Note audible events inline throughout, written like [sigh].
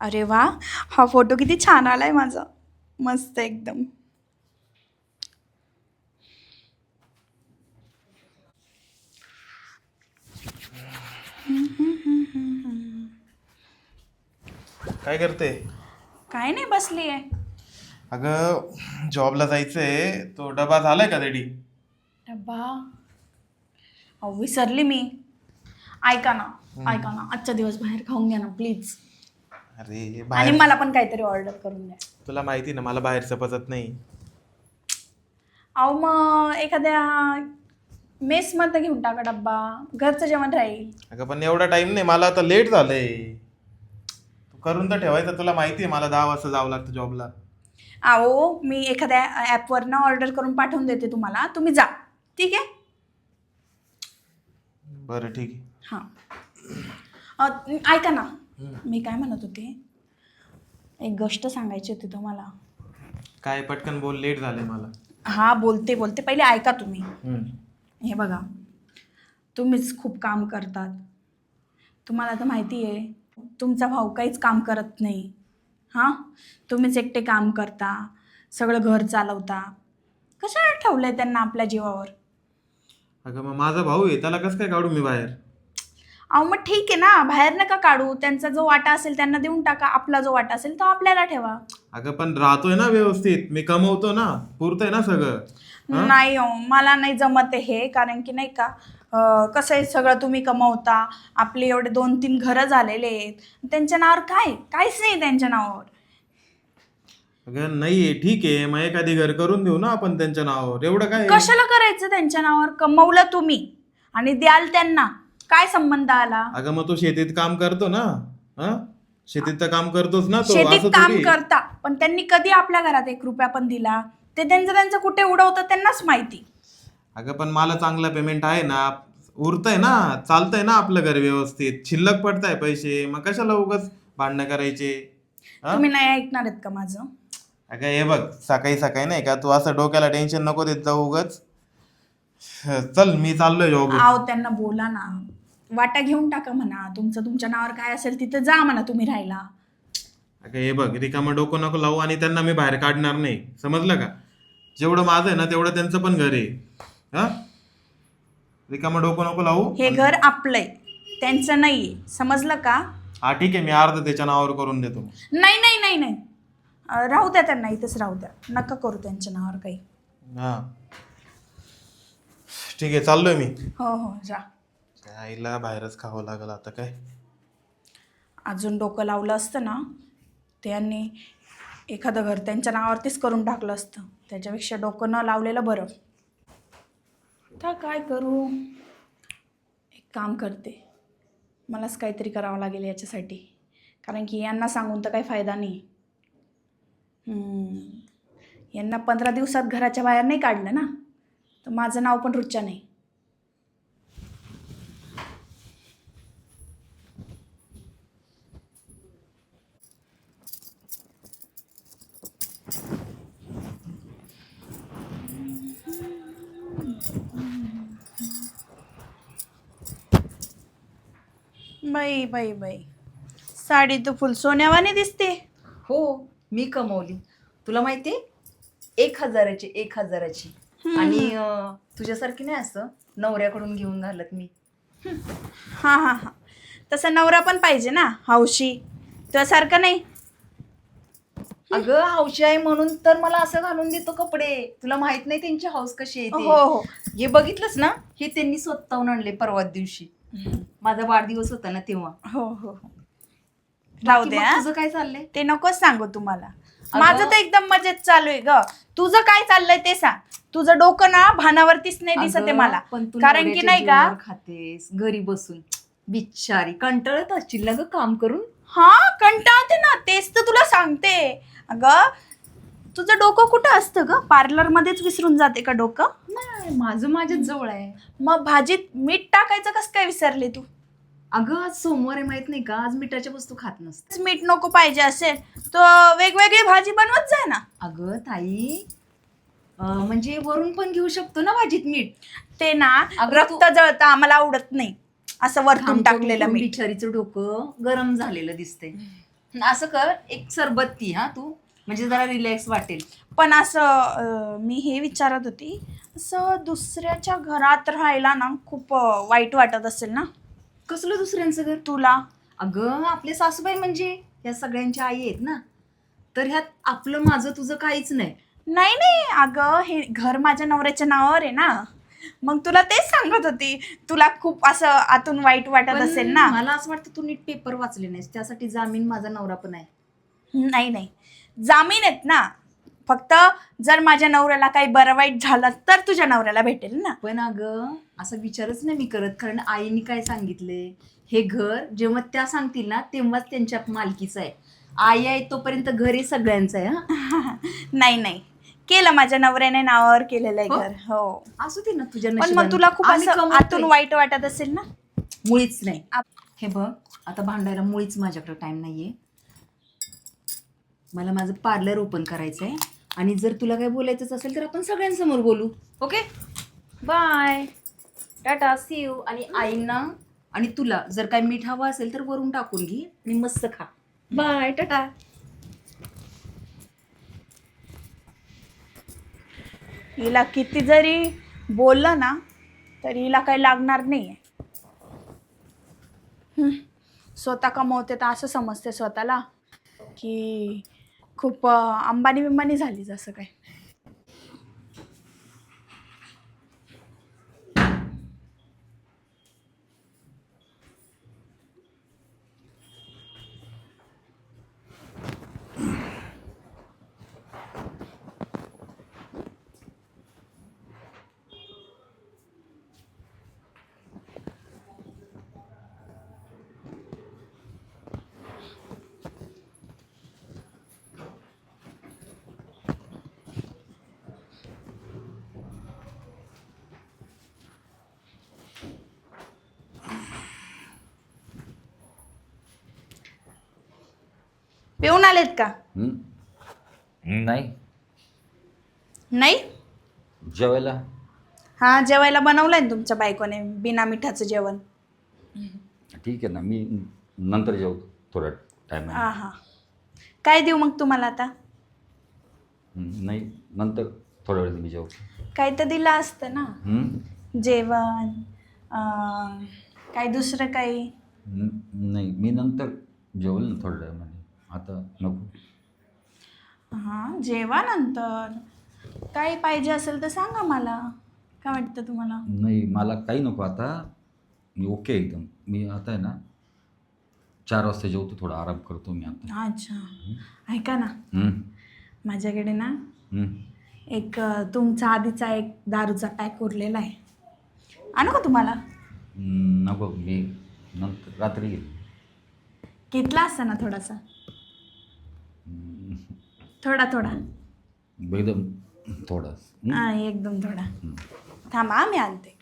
अरे वा हा फोटो किती छान आलाय माझा. मस्त एकदम. काय करते? काय नाही बसली आहे अगं जॉबला जायचंय. तो डबा झालाय का रेडी? डब्बा अहो विसरली मी. ऐका ना ऐका ना आजच्या दिवस बाहेर खाऊन घ्या ना प्लीज. अरे आणि बाहेर मला पण काहीतरी ऑर्डर करून द्या. तुला माहिती ना मला बाहेरचं पचत नाही. अहो मग एखाद्या मेसमध्ये घेऊन टाका डब्बा. घरचं जेवण राहील. अगं पण एवढा टाइम नाही मला आता लेट झालंय. तू करून तर ठेवायचं तुला माहिती आहे मला दहा वाजता जावं लागतं जॉबला अहो मी एखाद्या ॲपवरनं ऑर्डर करून पाठवून देते तुम्हाला. तुम्ही जा. ठीक आहे? बरं ठीक आहे. हां. अ, ऐका ना. मी काय म्हणत होते? एक गोष्ट सांगायची होती तुम्हाला. काय पटकन बोल लेट झालंय मला. हा बोलते बोलते. पहिले ऐका तुम्ही. हे बघा. तुम्हीच खूप काम करतात. तुम्हाला तर माहिती आहे तुमचा भाऊ काहीच काम करत नाही. हां? तुम्हीच एकटे काम करता सगळं घर चालवता. कशाला ठेवलं आहे त्यांना आपल्या जीवावर? अगं मग माझा भाऊ आहे त्याला कसं काय काढू मी बाहेर? अहो मग ठीक आहे ना. बाहेर नका काढू. त्यांचा जो वाटा असेल त्यांना देऊन टाका. आपला जो वाटा असेल तो आपल्याला ठेवा. अगं पण राहतोय ना व्यवस्थित. मी कमवतो ना. पुरतंय ना सगळं. हा? नाही हो. मला नाही जमत आहे हे. कारण की नाही का अं, कसं आहे सगळं तुम्ही कमवता. आपले एवढे दोन तीन घरं झालेले आहेत. त्यांच्या नावावर काय? काहीच नाही त्यांच्या नावावर. अगं नाहीये. ठीक. आहे मग एखादी घर करून देऊ ना आपण त्यांच्या नावावर. एवढं काय? कशाला करायचं त्यांच्या नावावर? कमवलं तुम्ही. आणि द्याल त्यांना. काय संबंध आला? अगं मग तो शेतीत काम करतो ना. हा? शेतीत तर काम करतोच ना तो शेतीत असं काम थोडी. करता पण त्यांनी कधी आपल्या घरात एक रुपया पण दिला? ते त्यांचं त्यांचं कुठे उडवतं त्यांनाच माहिती. अगं पण मला चांगला पेमेंट आहे ना. उरतंय ना चालतंय ना आपलं घर व्यवस्थित. शिल्लक पडताय पैसे. मग कशाला उगाच भांडणं करायचे? हा? तुम्ही नाही ऐकणार आहेत का माझं? अगं हे बघ सकाळी सकाळी नाही का तू असं डोक्याला टेन्शन नको देत जाऊ उगाच. चल मी चाललोय जॉब आव त्यांना बोला ना. वाटा घेऊन टाका म्हणा. तुमचं तुमच्या नावावर काय असेल तिथं जा म्हणा तुम्ही राहायला. अगं हे बघ रिकामं डोकं नको लावू आणि त्यांना मी बाहेर काढणार नाही. समजलं का? जेवढं माझं आहे ना तेवढं त्यांचं पण घर आहे. हा? रिकामं डोकं नको लावू. हे घर आपलंय त्यांचं नाहीये समजलं का? हा ठीक आहे मी अर्ध त्याच्या नावावर करून देतो नाही नाही नाही नाही. अं, राहू द्या त्यांना इथंच राहू द्या. नका करू त्यांच्या नावावर काही. हा. ठीक आहे चाललोय मी. हो हो जा. आईला बाहेरच खावं लागलं आता काय? अजून डोकं लावलं असतं ना त्यांनी एखादं घर त्यांच्या नावावरतीच करून टाकलं असतं. त्याच्यापेक्षा डोकं न लावलेलं बरं. आता काय करू? एक काम करते. मलाच काहीतरी करावं लागेल याच्यासाठी. कारण की यांना सांगून तर काही फायदा नाही. हम्म. यांना पंधरा दिवसात घराच्या बाहेर नाही काढलं ना? तर माझं नाव पण रुच्चा नाही. बाई बाई बाई. साडी तर फुल सोन्यावाने दिसते. हो मी कमवली. तुला माहितीये एक हजाराची एक हजाराची. आणि अं, तुझ्यासारखी नाही असं नवऱ्याकडून घेऊन घालत मी. हां हां हां. तसा नवरा पण पाहिजे ना हौशी तुझ्यासारखं नाही. अगं हौशी आहे म्हणून तर मला असं घालून देतो कपडे. तुला माहीत नाही त्यांची हौस कशी आहे हो ते. हो. हे बघितलंस ना? हे त्यांनी स्वतःहून आणले परवा दिवशी. माझा वाढदिवस होता ना तेव्हा. हो हो हो. राहू बाकी दे मग. तुझं काय चाललंय? ते नकोच सांगू तुम्हाला. माझं तर एकदम मजेत चालू आहे ग. तुझं काय चाललंय ते सांग. तुझं डोकं ना भानावरतीच नाही दिसत आहे अगं, मला. पण तू कारण की नवऱ्याच्या नाही का जीवावर खातेस घरी बसून. बिचारी कंटाळत असशील ना ग काम करून? हा कंटाळते ना. तेच तर तुला सांगते. अगं तुझं डोकं कुठं असतं ग? पार्लर मध्येच विसरून जाते का डोकं? नाही माझं माझ्याच जवळ आहे. मग भाजीत मीठ टाकायचं कसं काय विसरले तू? अगं आज सोमवार आहे माहीत नाही का? आज मिठाच्या वस्तू खात नसते. मीठ नको पाहिजे असेल तर वेगवेगळी भाजी बनवत जाय ना. अगं ताई अं, म्हणजे वरून पण घेऊ शकतो ना भाजीत मीठ? ते ना अगं रक्त जळतं आम्हाला आवडत नाही. असं वरतून टाकलेलं मीठ. बिचारीचं डोकं गरम झालेलं दिसतंय. असं कर एक सरबत पी हा तू. म्हणजे जरा रिलॅक्स वाटेल. पण असं अं, मी हे विचारत होती असं दुसऱ्याच्या घरात राहायला ना खूप अं, वाईट वाटत असेल ना? कसलं दुसऱ्यांचं घर? तुला. अगं आपले सासूबाई म्हणजे या सगळ्यांच्या आई आहेत ना? तर ह्यात आपलं माझं तुझं काहीच नाही. नाही नाही. अगं हे घर माझ्या नवऱ्याच्या नावावर आहे ना? मग तुला तेच सांगत होती. तुला खूप असं आतून वाईट वाटत पण असेल ना? मला असं वाटतं तू नीट पेपर वाचले नाहीस. त्यासाठी जामीन माझा नवरा पण आहे. नाही नाही. जामीन आहेत ना. फक्त जर माझ्या नवऱ्याला काही बरं वाईट झालं तर तुझ्या नवऱ्याला भेटेल ना. पण अगं असा विचारच नाही मी करत. कारण आईने काय सांगितले? हे घर जेव्हा त्या सांगतील ना तेव्हाच त्यांच्या मालकीचं आहे. आई आहे तोपर्यंत घर हे सगळ्यांचं आहे हा? [laughs] नाही नाही. केलं माझ्या नवऱ्याने नावावर केलेलं आहे हो? घर हो. असू दे ना तुझ्या पण नशिबानं. मग तुला खूप आम्ही असं कमवतोय. आतून वाईट वाटत असेल ना? मुळीच नाही. आप- हे बघ आता भांडायला मुळीच माझ्याकडे टाइम नाहीये. मला माझं पार्लर ओपन करायचं आहे आणि जर तुला काय बोलायचंच असेल तर आपण सगळ्यांसमोर बोलू. Okay? Bye. Tata see you आणि आईंना आणि तुला जर काय मीठ हवं असेल तर वरून टाकून घे. आणि मस्त खा. Bye tata. हिला किती जरी बोललं ना तरी हिला काही लागणार नाही आहे स्वतः कमवते तर असं समजते स्वतःला की खूप अंबानी बिंबानी झाली जसं काय. पिऊन आलेत का? नाही. नाही? जेवायला? हां जेवायला बनवलंय ना तुमच्या बायकोने बिना मिठाचं जेवण. ठीक आहे ना मी नंतर जेवतो थोडा टाईम हां हां काय देऊ मग तुम्हाला आता? नाही नंतर थोड्या वेळ मी जेवतो. काही तर दिलं असतं ना? जेवण अं, काही दुसरं काही? न- नाही मी नंतर जेवेल ना थोड्या टायमाने आता नको. हां जेवानंतर? काही पाहिजे असेल तर सांगा मला. काय वाटतं तुम्हाला? नाही मला काही नको आता. मी ओके एकदम. मी आता आहे ना चार वाजता जेवतो थोडा आराम करतो मी आता. अच्छा. ऐका ना? माझ्याकडे ना? एक अं, तुमचा आधीचा एक दारूचा पॅक उरलेला आहे. आणू का तुम्हाला? नको. मी नंतर रात्री घेईन घेतला असता ना थोडासा? थोडा थोडा. एकदम थोडा. हां एकदम थोडा. थांबा मी आणते.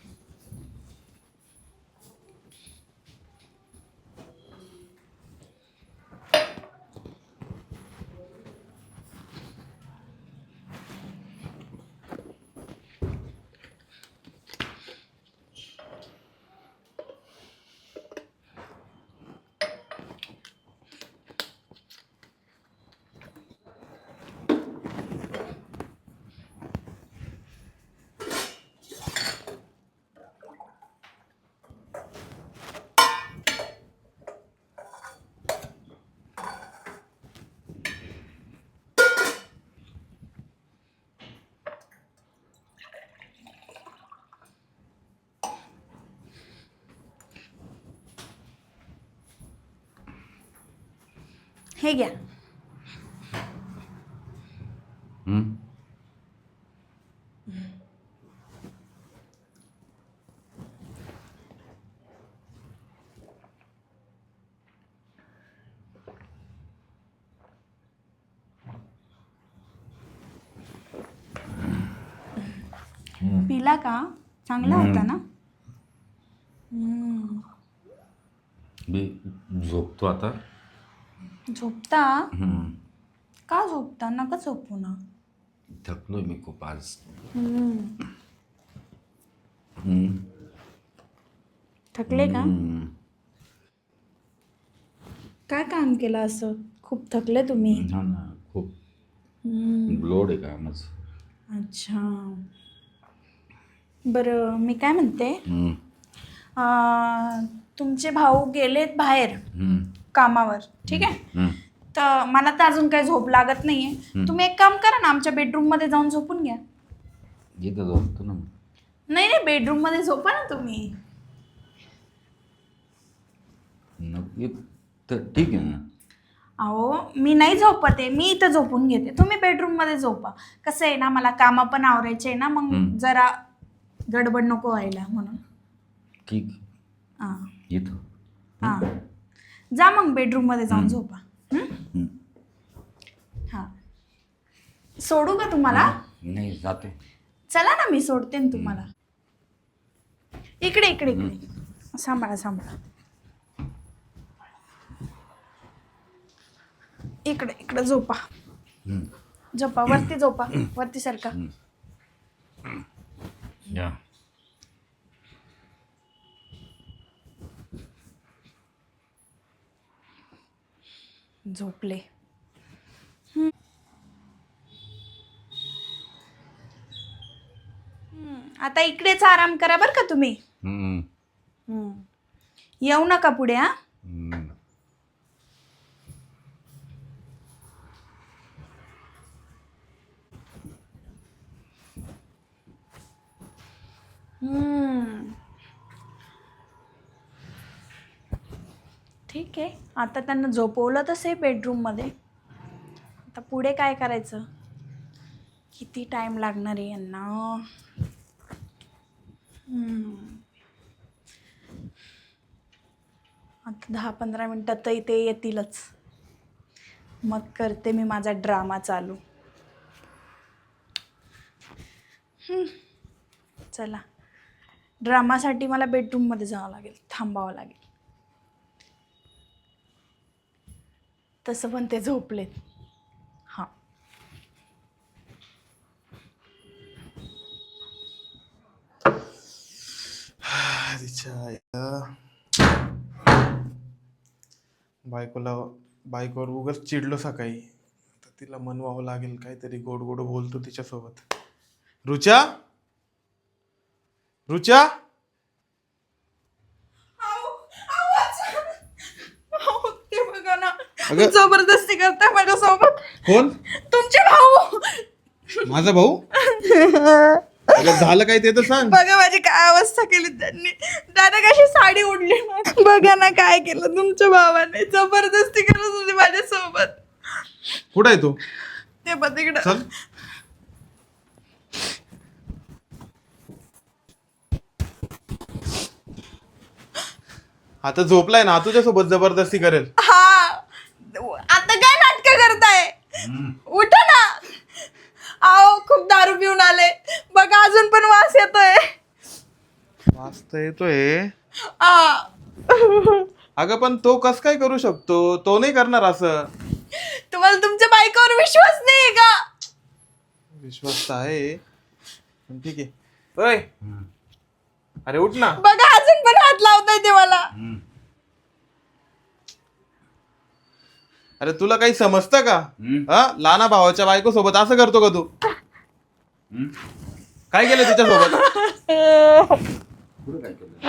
हे घ्या? पिला का चांगला होता ना. मी झोपतो आता झोपता? हं. का झोपता? नका झोपू ना. थकलोय मी खूप आज. हम्म. हं. थकले का? हं. काय काम केलं असं? खूप खूप थकले तुम्ही. हा ना खूप. हम्म, लोड आहे कामाचं. अच्छा. बरं मी काय म्हणते? हम्म, अं, तुमचे भाऊ गेलेत बाहेर. हम्म, कामावर ठीक आहे. तर मला तर अजून काही झोप लागत नाहीये. तुम्ही एक काम करा ना आमच्या बेडरूममध्ये जाऊन झोपून घ्या. इथं झोपतो ना नाही नाही बेडरूममध्ये झोपा ना तुम्ही. नको ठीक आहे ना. अहो मी नाही झोपत आहे मी इथं झोपून घेते. तुम्ही बेडरूममध्ये झोपा. कसं आहे ना मला कामं पण आवरायचे आहे ना मग हम्म. जरा गडबड नको व्हायला म्हणून. ठीक. हां. इथं. हां. जा मग बेडरूममध्ये जाऊन. झोपा. हं? हां. सोडू का तुम्हाला? नाही जाते. चला ना मी सोडते ना तुम्हाला. इकडे इकडे इकडे. सांभाळा सांभाळा. इकडे इकडे झोपा. झोपा वरती झोपा. वरती सारखा या. झोपले हम्म. हम्म, आता इकडेच आराम करा बरं का तुम्ही हम्म. हम्म. येऊ नका पुढे हा हम्म. हम्म. ठीक आहे आता त्यांना झोपवलं तसे बेडरूममध्ये आता पुढे काय करायचं? किती टाईम लागणार आहे यांना? आता दहा पंधरा मिनटात तर इथे येतीलच. मग करते मी माझा ड्रामा चालू. चला. ड्रामासाठी मला बेडरूममध्ये जावं लागेल. थांबावं लागेल. तसं पण ते झोपलेत. हां. बायकोला बायकोवर उगाच चिडलो सकाळी. तर तिला मनवावं लागेल काहीतरी गोड गोड बोलतो तिच्यासोबत. रुचा? रुचा ते बघा ना अगं- जबरदस्ती करताय माझ्यासोबत. कोण? तुमचे भाऊ. माझा भाऊ? अगं झालं काय ते तर सांग. बघा माझी काय अवस्था केली त्यांनी. दादा कशी साडी उडली. बघा ना काय केलं तुमच्या भावाने. जबरदस्ती करत होती माझ्यासोबत. कुठं आहे तू? ते पण तिकडं चल. आता झोपलाय ना. तुझ्यासोबत जबरदस्ती करेल. हा उठा ना. आओ खूप दारू पिऊन आले. बघा अजून पण वास येतोय. वाचता येतोय. आ. अगं पण तो कस काय करू शकतो? तो नाही करणार असं. तुम्हाला तुमच्या बायकोवर विश्वास नाही का? विश्वास तर आहे. पण ठीक आहे. ओय. अरे उठ ना. बघा अजून पण हात लावताय ते मला हम्म. अरे तुला काही समजतं का. हा? लहाना भावाच्या बायको सोबत असं करतो का तू. काय केलं काय केलं?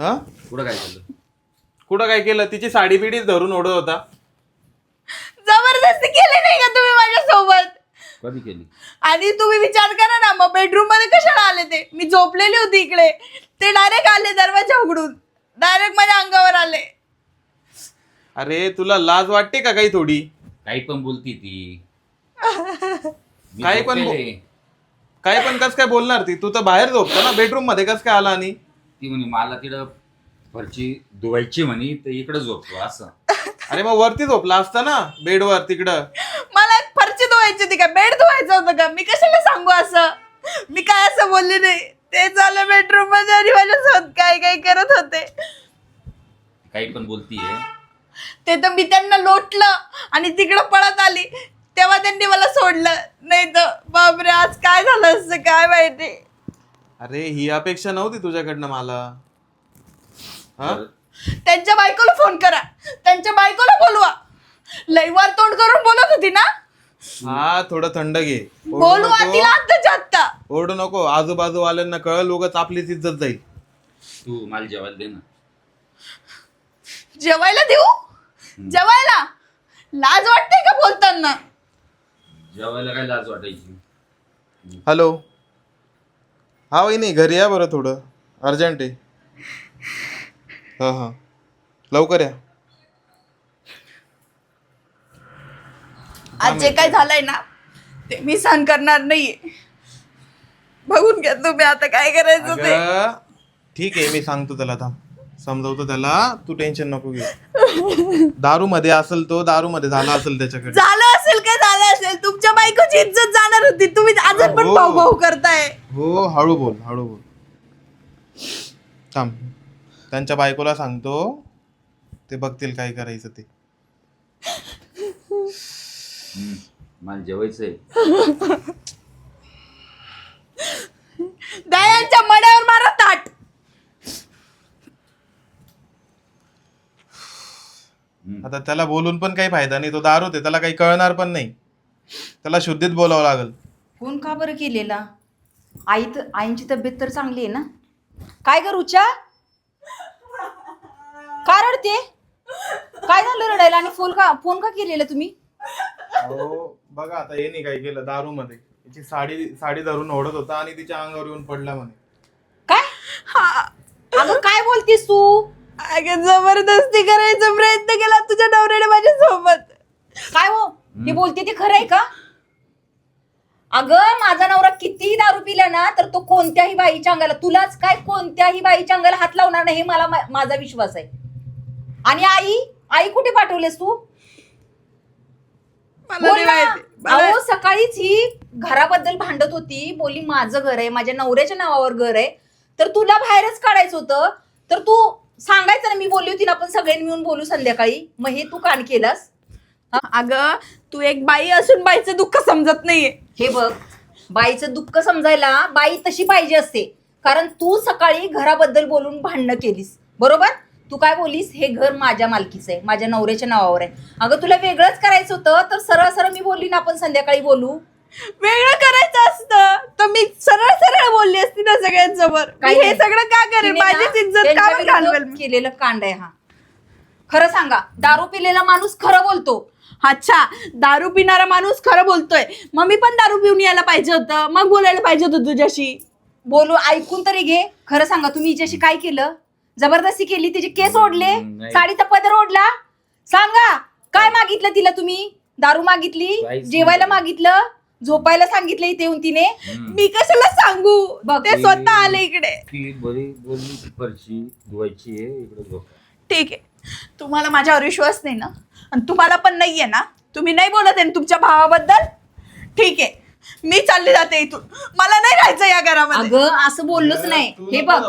हा? कुठं काय केलं? कुठं काय केलं? तिची साडी बिडी धरून ओढत होता. जबरदस्ती केली नाही का तुम्ही माझ्यासोबत? कधी केली? आणि तुम्ही विचार करा ना मग बेडरूममध्ये कशाला आले ते? मी झोपलेली होती इकडे. ते डायरेक्ट आले दरवाजा उघडून. डायरेक्ट माझ्या अंगावर आले. अरे तुला लाज वाटते का काही थोडी? काही पण बोलती ती. मी काही पण झोपलेले. काय पण कस काय बोलणार ती? तू तर बाहेर झोपतो ना बेडरूममध्ये कस काय आला आणि? ती म्हणे मला तिकडं फरची धुवायची म्हणे तर इकडं झोपतो असं. अरे मग वरती झोपला असता ना बेडवर तिकडं. मला फरची धुवायची होती का? बेड धुवायचं होतं का? मी कशाला सांगू असं? मी काय असं बोलले नाही. ते झालं बेडरूममध्ये आणि माझ्यासोबत काय काय करत होते. काही पण बोलतीये. ते तर मी त्यांना लोटलं आणि तिकडं पळत आली. तेव्हा त्यांनी मला सोडलं. नाही तर बापरे आज काय झालं असतं काय माहिती? अरे ही अपेक्षा नव्हती तुझ्याकडनं मला. हा? त्यांच्या बायकोला फोन करा. त्यांच्या बायकोला बोलवा. लईवार तोंड करून बोलत होती ना? हा थोडं थंड घे. ओरडू बोलवा नको. तिला आत्ताच्या आत्ता ओरडू नको. आजूबाजूवाल्यांना कळलं उगाच आपलीच इज्जत जाईल. तू मला जेवायला दे ना. जेवायला देऊ? जेवायला? लाज वाटते का बोलताना? जेवायला काय लाज वाटायची? हॅलो. हा वहिनी घरी या बरं थोडं. अर्जंट आहे. हां हां. लवकर या. आज जे काय झालंय ना ते मी सहन करणार नाहीये. बघून घ्या तुम्ही आता काय करायचं ते. अगं, ठीक आहे मी सांगतो त्याला थांब समजवतो त्याला तू टेन्शन नको घे दारू मध्ये असेल तो दारू मध्ये झाला असेल त्याच्याकडे. झालं असेल काय झालं असेल? तुमच्या बायकोची इज्जत जाणार होती. तुम्ही अजून पण हो. भाऊ भाऊ करताय. हो हळू बोल हळू बोल. थांब. त्यांच्या बायकोला सांगतो ते बघतील काय करायचं ते. हम्म, मला जेवायचंय. दयांच्या मड्यावर मारा ताट हम्म. आता त्याला बोलून पण काही फायदा नाही. तो दारू आहे त्याला काही कळणार पण नाही. त्याला शुद्धीत बोलावं लागल. फोन का बरं केलेला? आई तर आईंची तब्येत तर चांगली आहे ना? काय ग रुचा? का रडते? काय झालं रडायला? आणि फोन का फोन का केलेला तुम्ही? हो बघा आता हे नाही काय केलं दारू मध्ये तिची साडी साडी धरून ओढत होता आणि तिच्या अंगावर येऊन पडला म्हणे. काय? हा. अगं काय बोलतीस तू? अगं जबरदस्ती करायचा प्रयत्न केला तुझ्या नवऱ्याने माझ्या सोबत काय हो? हे बोलते ते खरं आहे का? अगं माझा नवरा कितीही दारू पिला ना तर तो कोणत्याही बाईच्या अंगाला तुलाच काय कोणत्याही बाईच्या अंगाला हात लावणार नाही हे मला मा- माझा विश्वास आहे. आणि आई आई कुठे पाठवलेस तू? मला बोल नाही ना. माहिती. मला- अहो सकाळीच ही घराबद्दल भांडत होती. बोली माझं घर आहे. माझ्या नवऱ्याच्या नावावर घर आहे. तर तुला बाहेरच काढायचं होतं. तर तू सांगायचं ना मी बोलली होती ना आपण सगळ्यांनी मिळून बोलू संध्याकाळी. मग हे तू कान केलास. अगं तू एक बाई असून बाईचं दुःख समजत नाहीये. हे बघ बाईचं दुःख समजायला बाई तशी पाहिजे असते. कारण तू सकाळी घराबद्दल बोलून भांडणं केलीस. बरोबर? तू काय बोलीस? हे घर माझ्या मालकीचं आहे माझ्या नवऱ्याच्या नावावर आहे. अगं तुला वेगळंच करायचं होतं तर सरळ सरळ मी बोलली ना आपण संध्याकाळी बोलू. वेगळं करायचं असतं. तर मी सरळ सरळ बोलली असती ना सगळ्यांसमोर. मी काही हे नाही. सगळं का तिने ना माझीच इज्जत त्यांच्या का घालवेल केलेलं कांड आहे हा. खरं सांगा दारू पिलेला माणूस खरं बोलतो. अच्छा दारू पिणारा माणूस खरं बोलतोय. मग मी पण दारू पिऊन यायला पाहिजे होतं. मग बोलायला पाहिजे होतं तुझ्याशी. बोलू ऐकून तरी घे. खरं सांगा तुम्ही हिच्याशी काय केलं? जबरदस्ती केली तिचे केस ओढले? हम्म, नाही. साडीचा पदर ओढला? सांगा काय मागितलं तिला तुम्ही? दारू मागितली? काहीच नाही. जेवायला मागितलं? झोपायला सांगितलं इथे येऊन तिने. हम्म. मी कशाला सांगू? बघ. ते स्वतः आले इकडे. ती बरी बोलली ती फरशी धुवायची आहे इकडे झोप ठीक आहे. तुम्हाला माझ्यावर विश्वास नाही ना? आणि तुम्हाला पण नाहीये ना? तुम्ही नाही बोलत आहे ना तुमच्या भावाबद्दल? ठीक आहे. मी चालली जाते इथून. मला नाही राहायचं या घरामध्ये. अगं असं बोललोच नाही. हे बघ.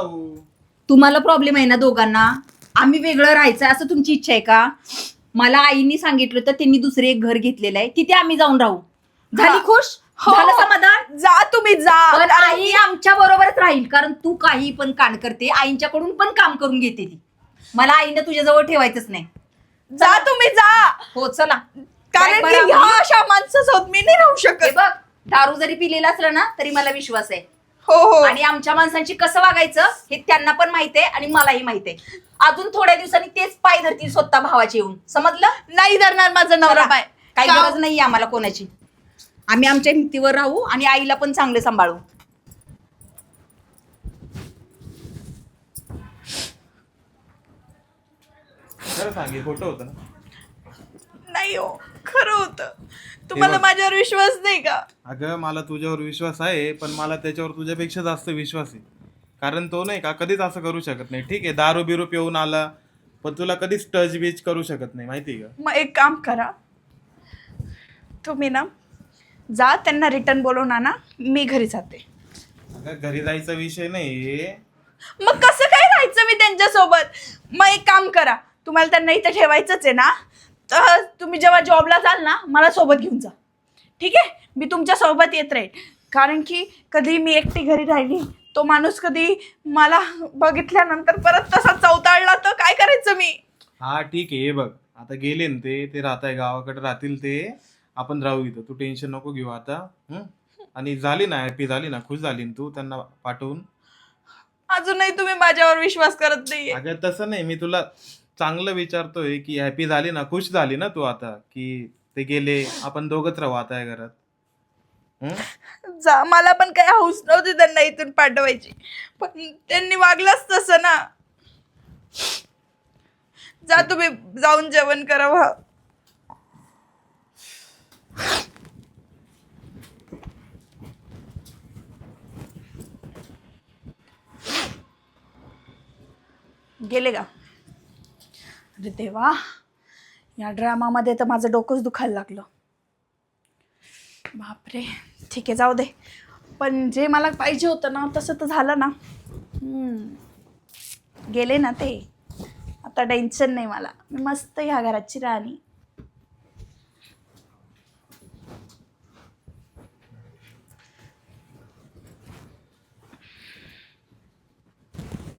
तुम्हाला प्रॉब्लेम आहे ना दोघांना? आम्ही वेगळं राहायचं असं तुमची इच्छा आहे का? मला आईनी सांगितलं तर त्यांनी दुसरे एक घर घेतलेलं आहे. तिथे आम्ही जाऊन राहू. झाली. खुश? हो. झालं समाधान? जा तुम्ही जा. पण आई आमच्या बरोबरच राहील कारण तू काही पण कांड करते आईंच्याकडून पण काम करून घेते ती. मला आईनं तुझ्याजवळ ठेवायचंच नाही. जा तुम्ही जा. हो चला. कारण की ह्या अशा माणसासोबत मी नाही राहू हे शकत बघ दारू जरी पिलेला असलं ना तरी मला विश्वास आहे. हो हो. आणि आमच्या माणसांची कसं वागायचं हे त्यांना पण माहीत आहे आणि मलाही माहीत आहे. अजून थोड्या दिवसांनी तेच पाय धरतील स्वतः भावाचे येऊन. समजलं? नाही धरणार माझा नवरा चला, पाय काही का- गरज नाही आम्हाला कोणाची. आम्ही आमच्या हिमतीवर राहू आणि आईला पण चांगले सांभाळू. खरं सांग खोटं होतं ना? नाही हो खरं होतं. तुम्हाला बघ. माझ्यावर विश्वास नाही का? अगं मला तुझ्यावर विश्वास आहे पण मला त्याच्यावर तुझ्यापेक्षा जास्त विश्वास आहे. कारण तो नाही का कधीच असं करू शकत नाही. ठीक आहे दारू बिरू पिऊन आला पण तुला कधीच टच बीच करू शकत नाही. माहिती आहे का? मग एक काम करा. तुम्ही ना जा त्यांना रिटर्न बोलवून आणा मी घरी जाते. अगं घरी जायचा विषय नाही मग कसं काय राहायचं मी त्यांच्यासोबत? मग एक काम करा. तुम्हाला त्यांना इथे ठेवायचंच आहे ना? तर तुम्ही जेव्हा जॉबला जाल ना मला सोबत घेऊन जा. ठीक आहे? मी तुमच्यासोबत येत राहील कारण की कधी मी एकटी घरी राहिली तो माणूस कधी मला बघितल्यानंतर परत तसा चौताळला तर काय करायचं मी? हा ठीक आहे हे बघ. आता गेले ना ते ते राहत आहे गावाकडे राहतील ते. आपण राहू इथं. तू टेन्शन नको घेऊ आता हं? आणि झाली ना हॅपी झाली ना खुश झाली ना तू त्यांना पाठवून. अजूनही तुम्ही माझ्यावर विश्वास करत नाहीये. अगं तसं नाही. मी तुला चांगलं विचारतोय की हॅपी झाली ना खुश झाली ना तू आता की ते गेले आपण दोघच राहू आता या घरात. हं? जा मला पण काही हौस नव्हती त्यांना इथून पाठवायची. पण त्यांनी वागलंच तसं ना. जा तुम्ही जाऊन जेवण करा. गेले का? अरे देवा या ड्रामामध्ये तर माझं डोकंच दुखायला लागलं. बापरे ठीक आहे जाऊ दे. पण जे मला पाहिजे होतं ना तसं तर झालं ना. गेले ना ते. आता टेन्शन नाही मला. मी मस्त ह्या घराची राणी